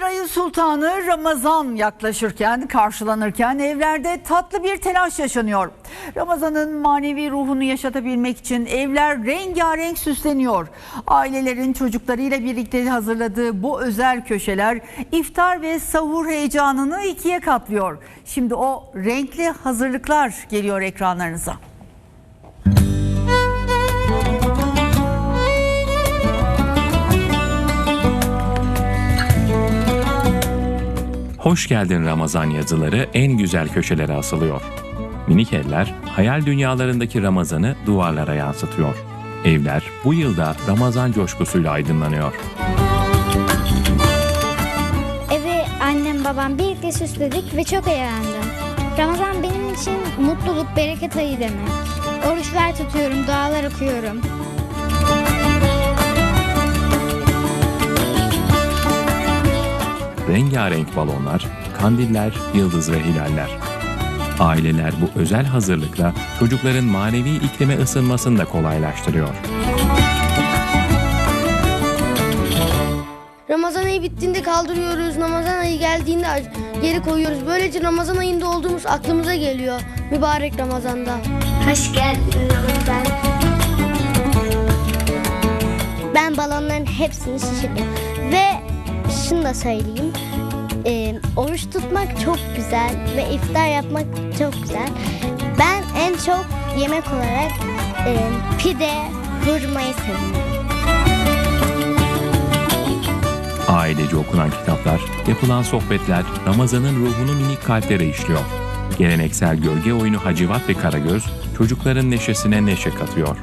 11 ayın sultanı Ramazan yaklaşırken, karşılanırken evlerde tatlı bir telaş yaşanıyor. Ramazan'ın manevi ruhunu yaşatabilmek için evler rengarenk süsleniyor. Ailelerin çocuklarıyla birlikte hazırladığı bu özel köşeler iftar ve sahur heyecanını ikiye katlıyor. Şimdi o renkli hazırlıklar geliyor ekranlarınıza. Hoş geldin Ramazan yazıları en güzel köşelere asılıyor. Minik eller hayal dünyalarındaki Ramazan'ı duvarlara yansıtıyor. Evler bu yılda Ramazan coşkusuyla aydınlanıyor. Evi annem babam birlikte süsledik ve çok eğlendim. Ramazan benim için mutluluk, bereket ayı demek. Oruçlar tutuyorum, dualar okuyorum. Rengarenk balonlar, kandiller, yıldız ve hilaller. Aileler bu özel hazırlıkla çocukların manevi iklime ısınmasını da kolaylaştırıyor. Ramazan ayı bittiğinde kaldırıyoruz. Ramazan ayı geldiğinde geri koyuyoruz. Böylece Ramazan ayında olduğumuz aklımıza geliyor. Mübarek Ramazan'da. Hoş geldin Ramazan. Ben balonların hepsini şişirdim. Ve şunu da söyleyeyim. Ee, oruç tutmak çok güzel ve iftar yapmak çok güzel. Ben en çok yemek olarak e, pide, hurmayı seviyorum. Ailece okunan kitaplar, yapılan sohbetler Ramazan'ın ruhunu minik kalplere işliyor. Geleneksel gölge oyunu Hacivat ve Karagöz çocukların neşesine neşe katıyor.